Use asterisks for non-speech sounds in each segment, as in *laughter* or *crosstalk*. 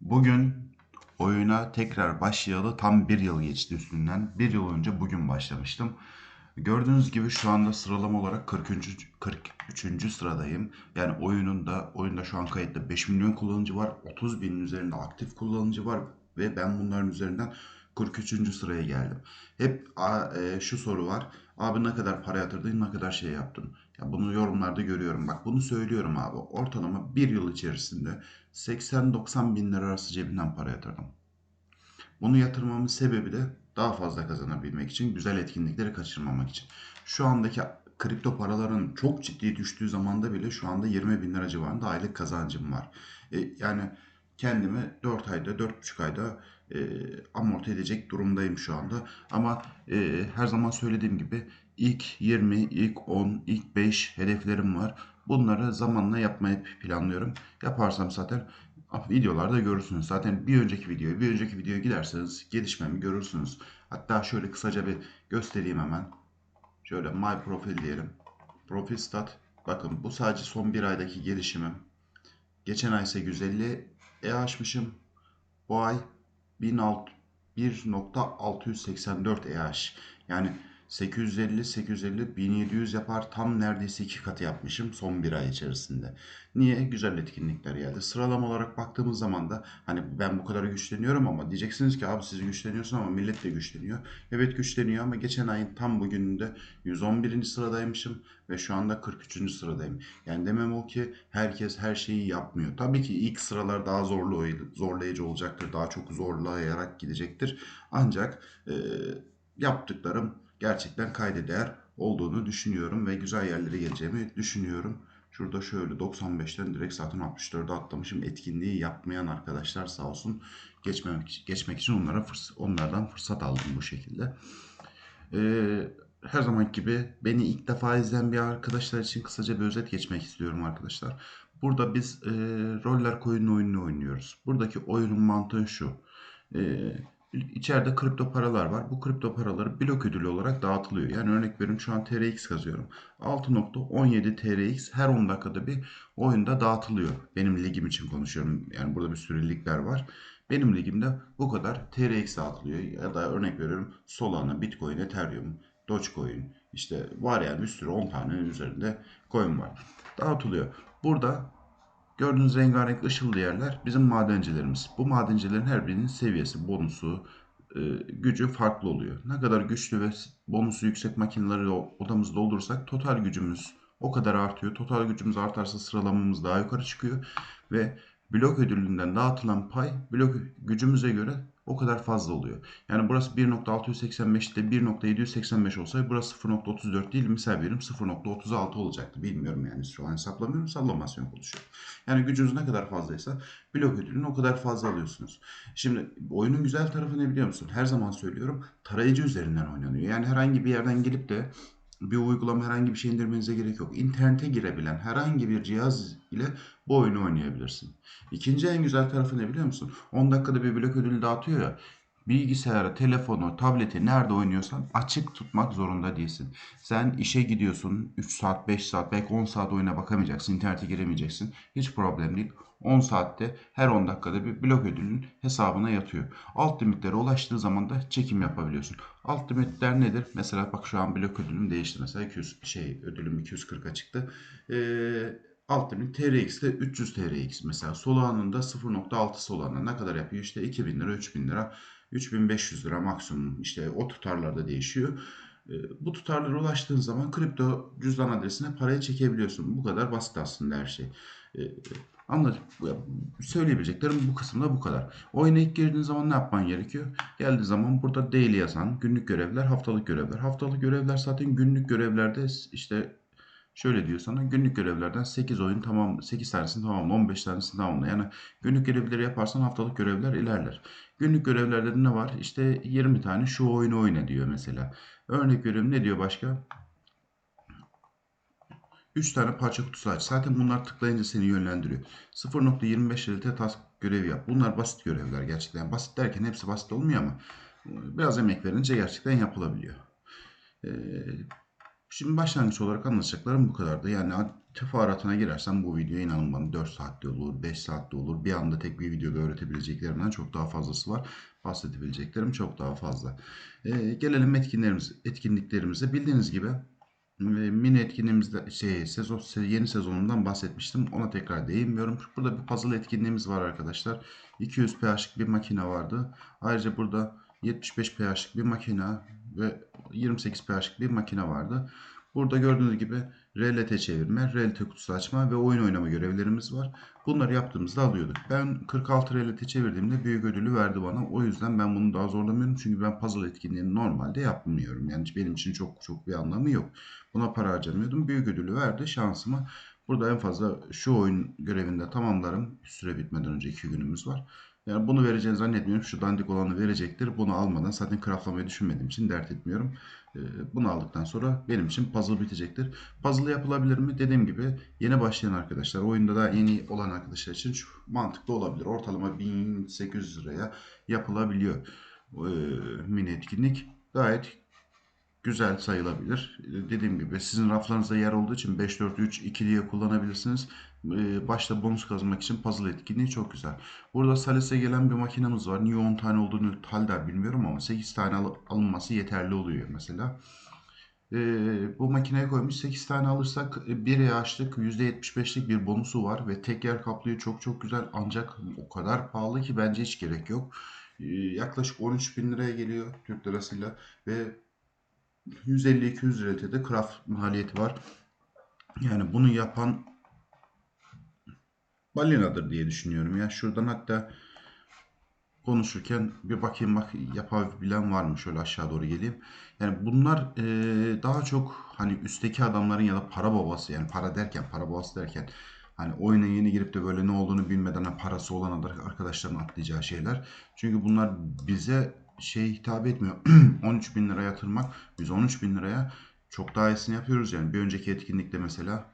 Bugün oyuna tekrar başlayalı tam bir yıl geçti üstünden. Bir yıl önce bugün başlamıştım. Gördüğünüz gibi şu anda sıralama olarak 43. 43. sıradayım. Yani oyununda oyunda şu an kayıtlı 5 milyon kullanıcı var. 30 binin üzerinde aktif kullanıcı var ve ben bunların üzerinden 43. sıraya geldim. Hep a, e, şu soru var. Abi ne kadar para yatırdın, ne kadar şey yaptın? Ya bunu yorumlarda görüyorum. Bak bunu söylüyorum abi. Ortalama bir yıl içerisinde 80-90 bin lira arası cebimden para yatırdım. Bunu yatırmamın sebebi de daha fazla kazanabilmek için, güzel etkinlikleri kaçırmamak için. Şu andaki kripto paraların çok ciddi düştüğü zamanda bile şu anda 20 bin lira civarında aylık kazancım var. E, yani kendimi 4 ayda, 4,5 ayda e, amorti edecek durumdayım şu anda. Ama e, her zaman söylediğim gibi ilk 20, ilk 10, ilk 5 hedeflerim var. Bunları zamanla yapmayı planlıyorum. Yaparsam zaten videolarda görürsünüz. Zaten bir önceki videoyu, bir önceki videoya giderseniz gelişmemi görürsünüz. Hatta şöyle kısaca bir göstereyim hemen. Şöyle my profil diyelim. Profil stat. Bakın bu sadece son bir aydaki gelişimim. Geçen ay 850 E açmışım. Bu ay 1.684 EH. Yani 850, 850, 1700 yapar. Tam neredeyse iki katı yapmışım son bir ay içerisinde. Niye? Güzel etkinlikler geldi. Sıralama olarak baktığımız zaman da hani ben bu kadar güçleniyorum ama diyeceksiniz ki abi siz güçleniyorsun ama millet de güçleniyor. Evet güçleniyor ama geçen ayın tam bugününde 111. sıradaymışım ve şu anda 43. sıradayım. Yani demem o ki herkes her şeyi yapmıyor. Tabii ki ilk sıralar daha zorlu, zorlayıcı olacaktır. Daha çok zorlayarak gidecektir. Ancak e, yaptıklarım gerçekten kayda değer olduğunu düşünüyorum ve güzel yerlere geleceğimi düşünüyorum. Şurada şöyle 95'ten direkt zaten 64'e atlamışım. Etkinliği yapmayan arkadaşlar sağ olsun geçmemek, geçmek için onlara fırs onlardan fırsat aldım bu şekilde. Ee, her zaman gibi beni ilk defa izleyen bir arkadaşlar için kısaca bir özet geçmek istiyorum arkadaşlar. Burada biz e, roller koyun oyununu oynuyoruz. Buradaki oyunun mantığı şu. E, İçeride kripto paralar var. Bu kripto paraları blok ödülü olarak dağıtılıyor. Yani örnek veriyorum şu an TRX kazıyorum. 6.17 TRX her 10 dakikada bir oyunda dağıtılıyor. Benim ligim için konuşuyorum. Yani burada bir sürü ligler var. Benim ligimde bu kadar TRX dağıtılıyor. Ya da örnek veriyorum Solana, Bitcoin, Ethereum, Dogecoin. İşte var yani bir sürü 10 tane üzerinde coin var. Dağıtılıyor. Burada Gördüğünüz rengarenk ışıllı yerler bizim madencilerimiz. Bu madencilerin her birinin seviyesi, bonusu, e, gücü farklı oluyor. Ne kadar güçlü ve bonusu yüksek makineleri odamızda doldurursak total gücümüz o kadar artıyor. Total gücümüz artarsa sıralamamız daha yukarı çıkıyor ve blok ödülünden dağıtılan pay blok gücümüze göre o kadar fazla oluyor. Yani burası 1.685'te 1.785 olsaydı burası 0.34 değil misal verim 0.36 olacaktı. Bilmiyorum yani şu an hesaplamıyorum sallamasyon konuşuyorum. Yani gücünüz ne kadar fazlaysa blok ödülünü o kadar fazla alıyorsunuz. Şimdi oyunun güzel tarafı ne biliyor musun? Her zaman söylüyorum tarayıcı üzerinden oynanıyor. Yani herhangi bir yerden gelip de bir uygulama herhangi bir şey indirmenize gerek yok. İnternete girebilen herhangi bir cihaz ile bu oyunu oynayabilirsin. İkinci en güzel tarafı ne biliyor musun? 10 dakikada bir blok ödülü dağıtıyor ya. Bilgisayarı, telefonu, tableti nerede oynuyorsan açık tutmak zorunda değilsin. Sen işe gidiyorsun 3 saat, 5 saat, belki 10 saat oyuna bakamayacaksın, internete giremeyeceksin. Hiç problem değil. 10 saatte her 10 dakikada bir blok ödülün hesabına yatıyor. Alt limitlere ulaştığı zaman da çekim yapabiliyorsun. Alt limitler nedir? Mesela bak şu an blok ödülüm değişti. Mesela 200 şey ödülüm 240'a çıktı. Ee, alt limit TRX ile 300 TRX mesela. Solana'nın da 0.6 Solana ne kadar yapıyor? İşte 2000 lira, 3000 lira, 3500 lira maksimum. İşte o tutarlarda değişiyor. Ee, bu tutarlara ulaştığın zaman kripto cüzdan adresine parayı çekebiliyorsun. Bu kadar basit aslında her şey. Ee, Anladım. Söyleyebileceklerim bu kısımda bu kadar. Oyuna ilk girdiğin zaman ne yapman gerekiyor? Geldiği zaman burada daily yazan günlük görevler, haftalık görevler. Haftalık görevler zaten günlük görevlerde işte şöyle diyor sana günlük görevlerden 8 oyun tamam 8 tanesini tamamla 15 tanesini tamamla. Yani günlük görevleri yaparsan haftalık görevler ilerler. Günlük görevlerde ne var? İşte 20 tane şu oyunu oyna diyor mesela. Örnek veriyorum ne diyor başka? 3 tane parça kutusu aç. Zaten bunlar tıklayınca seni yönlendiriyor. 0.25 LT task görevi yap. Bunlar basit görevler gerçekten. Basit derken hepsi basit olmuyor ama biraz emek verince gerçekten yapılabiliyor. Ee, Şimdi başlangıç olarak anlatacaklarım bu kadardı. Yani teferruatına girersem bu video inanın bana 4 saatte olur, 5 saatte olur. Bir anda tek bir videoda öğretebileceklerimden çok daha fazlası var. Bahsedebileceklerim çok daha fazla. Ee, gelelim etkinlerimiz, etkinliklerimize. Bildiğiniz gibi e, mini etkinliğimizde şey sezon yeni sezonundan bahsetmiştim. Ona tekrar değinmiyorum. Burada bir puzzle etkinliğimiz var arkadaşlar. 200 pH'lik bir makine vardı. Ayrıca burada 75 pH'lik bir makine ve 28 pH'lik bir makine vardı. Burada gördüğünüz gibi RLT çevirme, RLT kutusu açma ve oyun oynama görevlerimiz var. Bunları yaptığımızda alıyorduk. Ben 46 RLT çevirdiğimde büyük ödülü verdi bana. O yüzden ben bunu daha zorlamıyorum. Çünkü ben puzzle etkinliğini normalde yapmıyorum. Yani benim için çok çok bir anlamı yok. Buna para harcamıyordum. Büyük ödülü verdi şansıma. Burada en fazla şu oyun görevinde tamamlarım. Süre bitmeden önce 2 günümüz var. Yani bunu vereceğini zannetmiyorum. Şu dandik olanı verecektir. Bunu almadan zaten craftlamayı düşünmediğim için dert etmiyorum. Ee, bunu aldıktan sonra benim için puzzle bitecektir. Puzzle yapılabilir mi? Dediğim gibi yeni başlayan arkadaşlar, oyunda da yeni olan arkadaşlar için şu mantıklı olabilir. Ortalama 1800 liraya yapılabiliyor. Ee, mini etkinlik gayet güzel sayılabilir. Dediğim gibi sizin raflarınızda yer olduğu için 5-4-3-2 diye kullanabilirsiniz. Ee, başta bonus kazanmak için puzzle etkinliği çok güzel. Burada Sales'e gelen bir makinemiz var. Niye 10 tane olduğunu Halder bilmiyorum ama 8 tane al alınması yeterli oluyor mesela. Ee, bu makineye koymuş 8 tane alırsak 1 yağışlık %75'lik bir bonusu var ve tek yer kaplıyor çok çok güzel ancak o kadar pahalı ki bence hiç gerek yok. Ee, yaklaşık 13 bin liraya geliyor Türk lirasıyla ve 150-200 lirada craft maliyeti var. Yani bunu yapan balinadır diye düşünüyorum. Ya şuradan hatta konuşurken bir bakayım bak yapabilen var mı? Şöyle aşağı doğru geleyim. Yani bunlar e, daha çok hani üstteki adamların ya da para babası yani para derken para babası derken hani oyuna yeni girip de böyle ne olduğunu bilmeden hani parası olan arkadaşların atlayacağı şeyler. Çünkü bunlar bize şey hitap etmiyor. *clears throat* 13 bin lira yatırmak. Biz 13 bin liraya çok daha iyisini yapıyoruz yani. Bir önceki etkinlikte mesela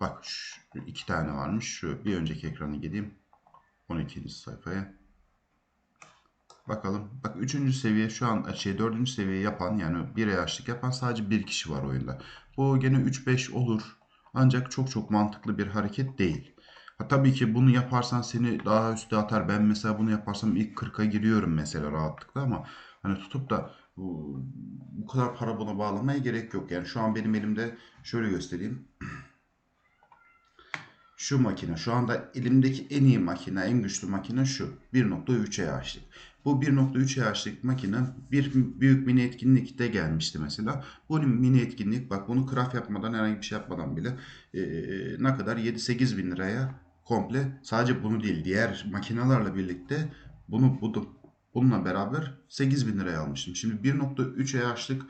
bak şu iki tane varmış. Şu bir önceki ekranı gideyim. 12. sayfaya. Bakalım. Bak 3. seviye şu an şey 4. seviye yapan yani bir yaşlık yapan sadece bir kişi var oyunda. Bu gene 3-5 olur. Ancak çok çok mantıklı bir hareket değil. Ha, tabii ki bunu yaparsan seni daha üstte atar. Ben mesela bunu yaparsam ilk 40'a giriyorum mesela rahatlıkla ama hani tutup da bu, bu kadar para buna bağlamaya gerek yok. Yani şu an benim elimde şöyle göstereyim. *clears throat* Şu makine şu anda elimdeki en iyi makine, en güçlü makine şu. 1.3 EH'lik. Bu 1.3 EH'lik makine bir büyük mini etkinlikte gelmişti mesela. Bu mini etkinlik bak bunu craft yapmadan herhangi bir şey yapmadan bile e, ne kadar 7-8 bin liraya komple sadece bunu değil diğer makinelerle birlikte bunu buldum. Bununla beraber 8 bin liraya almıştım. Şimdi 1.3 EH'lık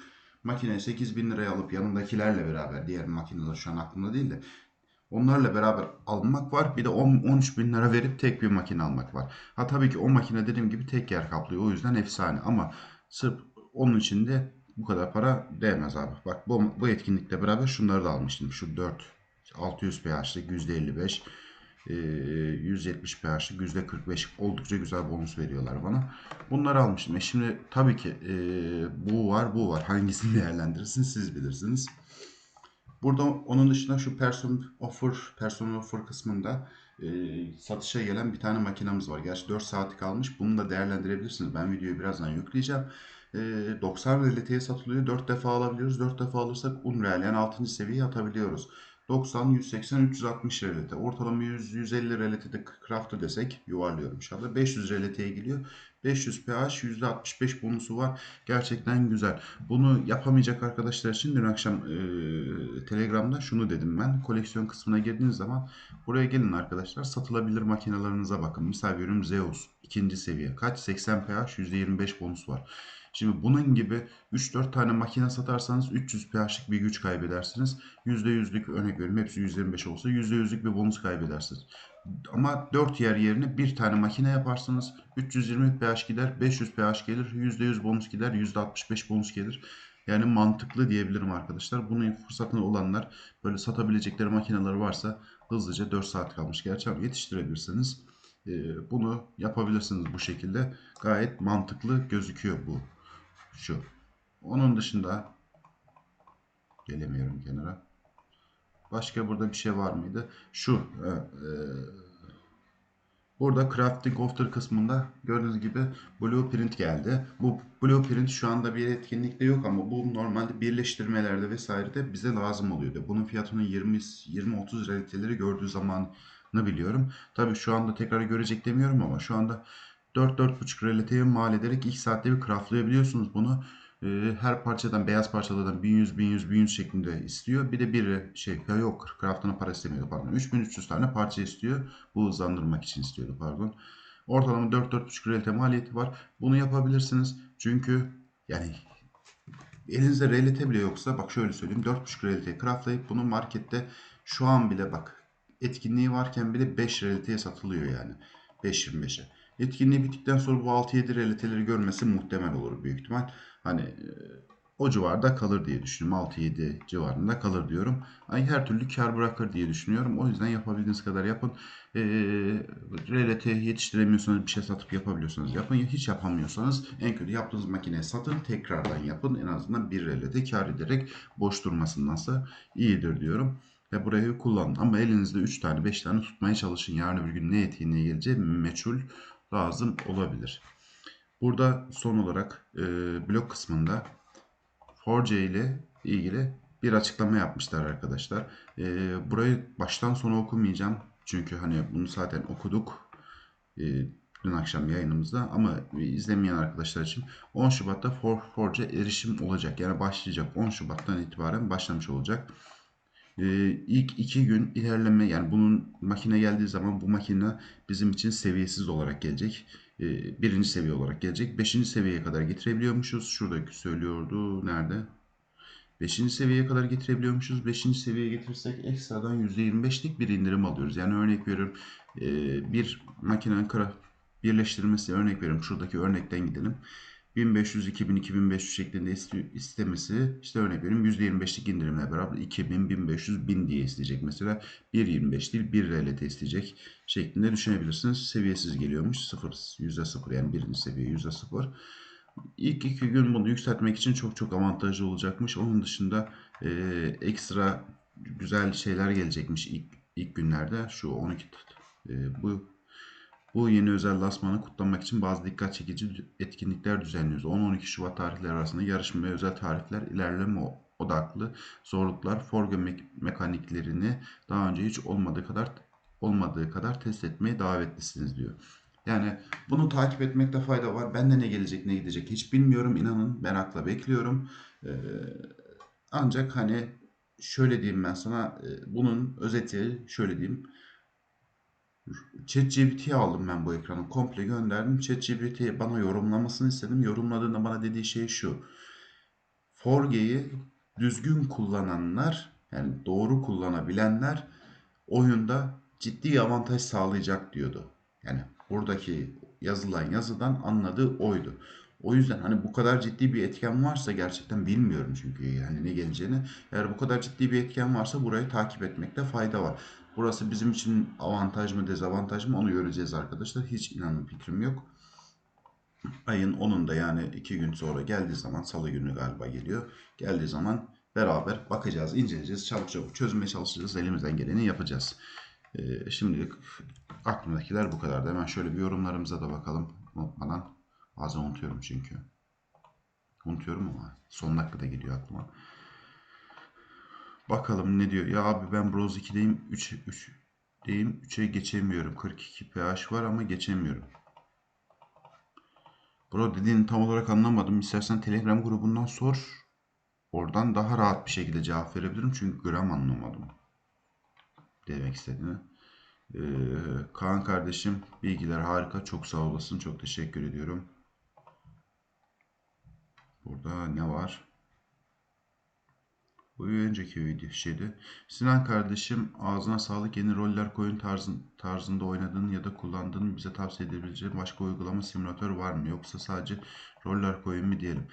makineyi 8 bin liraya alıp yanındakilerle beraber diğer makineler şu an aklımda değil de onlarla beraber almak var. Bir de 10, 13 bin lira verip tek bir makine almak var. Ha tabii ki o makine dediğim gibi tek yer kaplıyor. O yüzden efsane ama sırf onun için de bu kadar para değmez abi. Bak bu, bu etkinlikle beraber şunları da almıştım. Şu 4 600 pH'lik %55 170 pH'lik %45 oldukça güzel bonus veriyorlar bana. Bunları almıştım. E şimdi tabii ki e, bu var bu var. Hangisini değerlendirirsiniz siz bilirsiniz. Burada onun dışında şu person offer, personal offer kısmında e, satışa gelen bir tane makinamız var. Gerçi 4 saati kalmış. Bunu da değerlendirebilirsiniz. Ben videoyu birazdan yükleyeceğim. E, 90 RLT'ye satılıyor. 4 defa alabiliyoruz. 4 defa alırsak Unreal yani 6. seviyeye atabiliyoruz. 90, 180, 360 RLT. Ortalama 100, 150 RLT'de craft'ı desek yuvarlıyorum inşallah. 500 RLT'ye geliyor. 500 pH %65 bonusu var. Gerçekten güzel. Bunu yapamayacak arkadaşlar için dün akşam e, Telegram'da şunu dedim ben. Koleksiyon kısmına girdiğiniz zaman buraya gelin arkadaşlar. Satılabilir makinalarınıza bakın. Misal veriyorum Zeus ikinci seviye. Kaç? 80 pH %25 bonus var. Şimdi bunun gibi 3-4 tane makine satarsanız 300 pH'lik bir güç kaybedersiniz. %100'lük örnek veriyorum hepsi 125 olsa %100'lük bir bonus kaybedersiniz. Ama 4 yer yerine bir tane makine yaparsanız 320 pH gider, 500 pH gelir, %100 bonus gider, %65 bonus gelir. Yani mantıklı diyebilirim arkadaşlar. Bunun fırsatını olanlar böyle satabilecekleri makineleri varsa hızlıca 4 saat kalmış. Gerçi yetiştirebilirsiniz. Bunu yapabilirsiniz bu şekilde. Gayet mantıklı gözüküyor bu şu. Onun dışında Gelemiyorum kenara. Başka burada bir şey var mıydı? Şu. E, e, burada Crafting After kısmında gördüğünüz gibi Blueprint geldi. Bu Blueprint şu anda bir etkinlikte yok ama bu normalde birleştirmelerde vesairede bize lazım oluyordu. Bunun fiyatının 20-30 realiteleri gördüğü zamanı biliyorum. Tabii şu anda tekrar görecek demiyorum ama şu anda 4-4.5 reliteyi mal ederek 2 saatte bir craftlayabiliyorsunuz bunu. Ee, her parçadan beyaz parçalardan 1100 1100 1100 şeklinde istiyor. Bir de bir şey ya yok craftına para istemiyordu pardon. 3300 tane parça istiyor. Bu hızlandırmak için istiyordu pardon. Ortalama 4-4.5 realite maliyeti var. Bunu yapabilirsiniz. Çünkü yani elinizde realite bile yoksa bak şöyle söyleyeyim 4.5 realite craftlayıp bunu markette şu an bile bak etkinliği varken bile 5 realiteye satılıyor yani. 5.25'e. Etkinliği bittikten sonra bu 6-7 realiteleri görmesi muhtemel olur büyük ihtimal. Hani e, o civarda kalır diye düşünüyorum. 6-7 civarında kalır diyorum. Ay her türlü kar bırakır diye düşünüyorum. O yüzden yapabildiğiniz kadar yapın. E, relete yetiştiremiyorsanız bir şey satıp yapabiliyorsanız yapın. Hiç yapamıyorsanız en kötü yaptığınız makineye satın. Tekrardan yapın. En azından bir relete kar ederek boş durmasındansa iyidir diyorum. Ve burayı kullanın. Ama elinizde 3 tane 5 tane tutmaya çalışın. Yarın bir gün ne etkinliğe geleceği meçhul lazım olabilir. Burada son olarak e, blok kısmında Forge ile ilgili bir açıklama yapmışlar arkadaşlar. E, burayı baştan sona okumayacağım. Çünkü hani bunu zaten okuduk. E, dün akşam yayınımızda ama izlemeyen arkadaşlar için 10 Şubat'ta For Forge'a erişim olacak. Yani başlayacak 10 Şubat'tan itibaren başlamış olacak. Ee, ilk iki gün ilerleme yani bunun makine geldiği zaman bu makine bizim için seviyesiz olarak gelecek. Ee, birinci seviye olarak gelecek. Beşinci seviyeye kadar getirebiliyormuşuz. Şuradaki söylüyordu. Nerede? Beşinci seviyeye kadar getirebiliyormuşuz. Beşinci seviyeye getirirsek ekstradan %25'lik bir indirim alıyoruz. Yani örnek veriyorum e, bir makinenin birleştirmesi örnek veriyorum. Şuradaki örnekten gidelim. 1500, 2000, 2500 şeklinde istemesi işte örnek veriyorum %25'lik indirimle beraber 2000, 1500, 1000 diye isteyecek mesela 1.25 değil 1 RLT isteyecek şeklinde düşünebilirsiniz. Seviyesiz geliyormuş 0, %0 yani birinci seviye %0. İlk iki gün bunu yükseltmek için çok çok avantajlı olacakmış. Onun dışında e, ekstra güzel şeyler gelecekmiş ilk, ilk günlerde. Şu 12 e, bu bu yeni özel lasmanı kutlamak için bazı dikkat çekici etkinlikler düzenliyoruz. 10-12 Şubat tarihleri arasında yarışma ve özel tarifler ilerleme odaklı zorluklar forge me mekaniklerini daha önce hiç olmadığı kadar olmadığı kadar test etmeye davetlisiniz diyor. Yani bunu takip etmekte fayda var. Bende ne gelecek ne gidecek hiç bilmiyorum. İnanın merakla bekliyorum. Ee, ancak hani şöyle diyeyim ben sana bunun özeti şöyle diyeyim. ChatGPT'ye aldım ben bu ekranı. Komple gönderdim. ChatGPT'ye bana yorumlamasını istedim. Yorumladığında bana dediği şey şu. Forge'yi düzgün kullananlar yani doğru kullanabilenler oyunda ciddi avantaj sağlayacak diyordu. Yani buradaki yazılan yazıdan anladığı oydu. O yüzden hani bu kadar ciddi bir etken varsa gerçekten bilmiyorum çünkü yani ne geleceğini. Eğer bu kadar ciddi bir etken varsa burayı takip etmekte fayda var. Burası bizim için avantaj mı dezavantaj mı onu göreceğiz arkadaşlar. Hiç inanın fikrim yok. Ayın 10'unda yani 2 gün sonra geldiği zaman salı günü galiba geliyor. Geldiği zaman beraber bakacağız, inceleyeceğiz, çabuk çabuk çözmeye çalışacağız. Elimizden geleni yapacağız. Ee, şimdilik aklımdakiler bu kadar. Hemen şöyle bir yorumlarımıza da bakalım. Unutmadan. Bazen unutuyorum çünkü. Unutuyorum ama son dakikada geliyor aklıma. Bakalım ne diyor. Ya abi ben Bros 2'deyim. 3 3 deyim. 3'e geçemiyorum. 42 pH var ama geçemiyorum. Bro dediğini tam olarak anlamadım. İstersen Telegram grubundan sor. Oradan daha rahat bir şekilde cevap verebilirim. Çünkü gram anlamadım. Demek istediğini. Ee, Kaan kardeşim bilgiler harika. Çok sağ olasın. Çok teşekkür ediyorum. Burada ne var? Bu bir önceki video şeydi. Sinan kardeşim ağzına sağlık yeni roller koyun tarzın, tarzında oynadığın ya da kullandığın bize tavsiye edebileceğin başka uygulama simülatör var mı? Yoksa sadece roller koyun mu diyelim.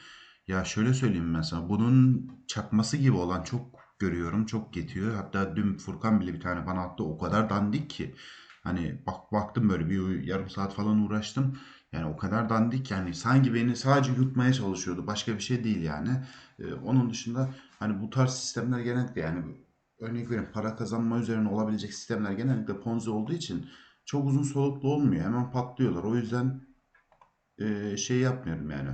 Ya şöyle söyleyeyim mesela bunun çakması gibi olan çok görüyorum. Çok getiriyor. Hatta dün Furkan bile bir tane bana attı. O kadar dandik ki. Hani bak baktım böyle bir yarım saat falan uğraştım. Yani o kadar dandik yani sanki beni sadece yutmaya çalışıyordu. Başka bir şey değil yani. Ee, onun dışında hani bu tarz sistemler genellikle yani örnek veriyorum para kazanma üzerine olabilecek sistemler genellikle Ponzi olduğu için çok uzun soluklu olmuyor. Hemen patlıyorlar. O yüzden e, şey yapmıyorum yani.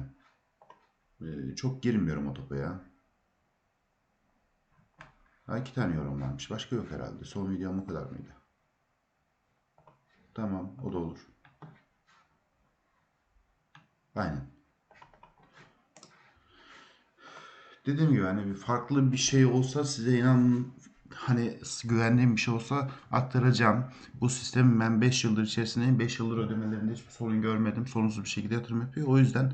E, çok girmiyorum o topa ya. Ha, iki tane yorum varmış. Başka yok herhalde. Son videom o kadar mıydı? Tamam. O da olur. Aynen. Dediğim gibi hani bir farklı bir şey olsa size inan hani güvendiğim bir şey olsa aktaracağım. Bu sistemi ben 5 yıldır içerisindeyim. 5 yıldır ödemelerinde hiçbir sorun görmedim. Sorunsuz bir şekilde yatırım yapıyor. O yüzden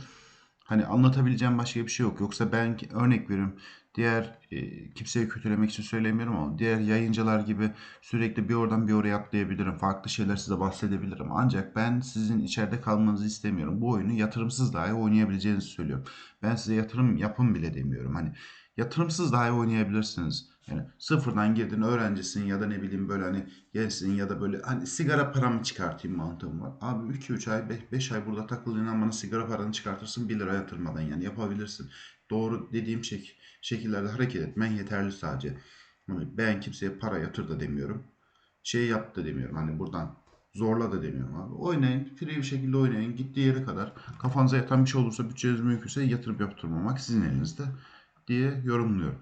hani anlatabileceğim başka bir şey yok. Yoksa ben örnek veriyorum. Diğer e, kimseyi kötülemek için söylemiyorum ama diğer yayıncılar gibi sürekli bir oradan bir oraya atlayabilirim. Farklı şeyler size bahsedebilirim. Ancak ben sizin içeride kalmanızı istemiyorum. Bu oyunu yatırımsız dahi oynayabileceğinizi söylüyorum. Ben size yatırım yapın bile demiyorum. Hani yatırımsız dahi oynayabilirsiniz. Yani sıfırdan girdin öğrencisin ya da ne bileyim böyle hani gençsin ya da böyle hani sigara paramı çıkartayım mantığım var. Abi 2-3 ay 5 ay burada takıldığından bana sigara paranı çıkartırsın 1 lira yatırmadan yani yapabilirsin. Doğru dediğim şey, şekillerde hareket etmen yeterli sadece. Hani ben kimseye para yatır da demiyorum. Şey yap da demiyorum hani buradan zorla da demiyorum abi. Oynayın, free bir şekilde oynayın. Gittiği yere kadar kafanıza yatan bir şey olursa bütçeniz mümkünse yatırıp yaptırmamak sizin elinizde diye yorumluyorum.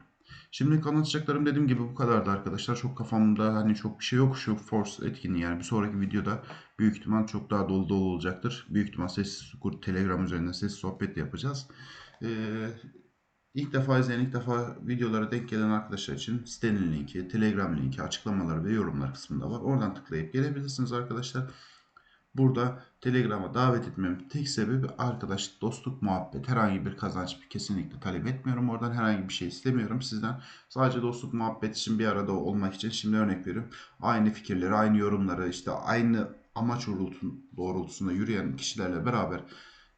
Şimdi anlatacaklarım dediğim gibi bu kadardı arkadaşlar. Çok kafamda hani çok bir şey yok şu Force etkinliği yani bir sonraki videoda büyük ihtimal çok daha dolu dolu olacaktır. Büyük ihtimal sessiz Telegram üzerinden sessiz sohbet yapacağız. Ee, ilk defa izleyen ilk defa videolara denk gelen arkadaşlar için sitenin linki, Telegram linki, açıklamalar ve yorumlar kısmında var. Oradan tıklayıp gelebilirsiniz arkadaşlar. Burada Telegram'a davet etmemin tek sebebi arkadaş, dostluk, muhabbet. Herhangi bir kazanç kesinlikle talep etmiyorum. Oradan herhangi bir şey istemiyorum sizden. Sadece dostluk, muhabbet için bir arada olmak için şimdi örnek veriyorum. Aynı fikirleri, aynı yorumları, işte aynı amaç doğrultusunda yürüyen kişilerle beraber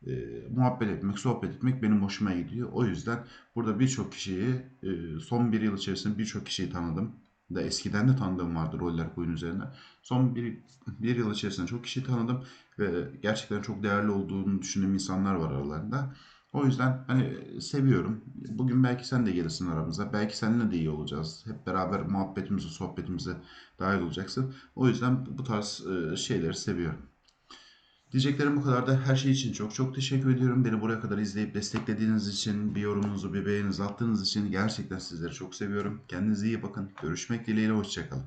e, muhabbet etmek, sohbet etmek benim hoşuma gidiyor. O yüzden burada birçok kişiyi, e, son bir yıl içerisinde birçok kişiyi tanıdım da eskiden de tanıdığım vardı roller oyun üzerine. Son bir, bir yıl içerisinde çok kişi tanıdım ve gerçekten çok değerli olduğunu düşündüğüm insanlar var aralarında. O yüzden hani seviyorum. Bugün belki sen de gelirsin aramıza. Belki seninle de iyi olacağız. Hep beraber muhabbetimize, sohbetimize dahil olacaksın. O yüzden bu tarz şeyleri seviyorum. Diyeceklerim bu kadar da her şey için çok çok teşekkür ediyorum. Beni buraya kadar izleyip desteklediğiniz için, bir yorumunuzu, bir beğeninizi attığınız için gerçekten sizleri çok seviyorum. Kendinize iyi bakın. Görüşmek dileğiyle, hoşçakalın.